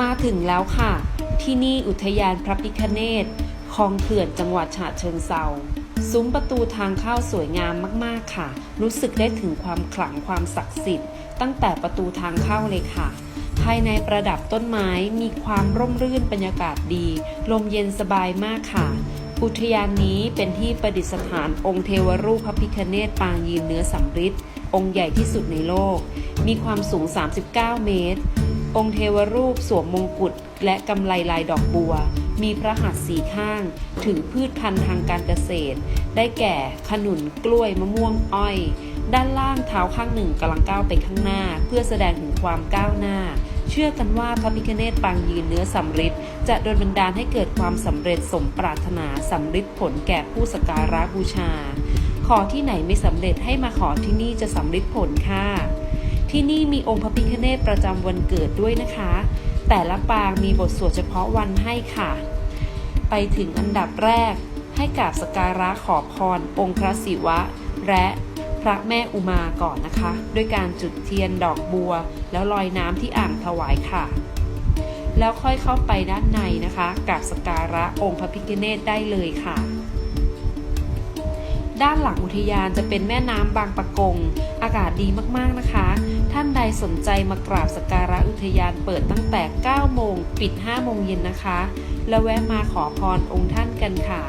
มาถึงแล้วค่ะ ที่นี่อุทยานพระพิคเนตคลองเขื่อนจังหวัดฉะเชิงเซาซุ้มประตูทางเข้าสวยงามมากๆค่ะ รู้สึกได้ถึงความขลังความศักดิ์สิทธิ์ ตั้งแต่ประตูทางเข้าเลยค่ะ ภายในประดับต้นไม้มีความร่มรื่นบรรยากาศดี ลมเย็นสบายมากค่ะ อุทยานนี้เป็นที่ประดิษฐานองค์เทวรูปพระพิคเนตปางยืนเนื้อสำริดองค์ใหญ่ที่สุดในโลก มีความสูง 39 เมตร องค์เทวรูปสวมมงกุฎและกำไลลายดอกบัว มีพระหัตถ์สีข้าง ถือพืชพันธุ์ทางการเกษตร ได้แก่ขนุนกล้วยมะม่วงอ้อย ด้านล่างเท้าข้างหนึ่งกำลังก้าวไปข้างหน้า เพื่อแสดงถึงความก้าวหน้า เชื่อกันว่าพระพิคเนตปางยืนเนื้อสำริดจะโดนบันดาลให้เกิดความสำเร็จสมปรารถนาสำริดผลแก่ผู้สการะบูชา ขอที่ไหนไม่สำเร็จให้มาขอที่นี่จะสำริดผลค่ะ ที่นี่มีองค์พระพิฆเนศประจำวันเกิดด้วยนะคะ แต่ละปางมีบทสวดเฉพาะวันให้ค่ะ ไปถึงอันดับแรก ให้กราบสการะขอพรองค์พระศิวะ และพระแม่อุมาก่อนนะคะ ด้วยการจุดเทียนดอกบัว แล้วลอยน้ำที่อ่างถวายค่ะ แล้วค่อยเข้าไปด้านในนะคะกราบสการะองค์พระพิฆเนศได้เลยค่ะด้านหลังอุทยานจะเป็นแม่น้ำบางปะกง อากาศดีมากๆนะคะานใดสนใจมากราบสการะอุทยานเปิดตั้งแต่ 9 โมง ปิด 5 โมงเย็นนะคะ และแวะมาขอพรองค์ท่านกันค่ะ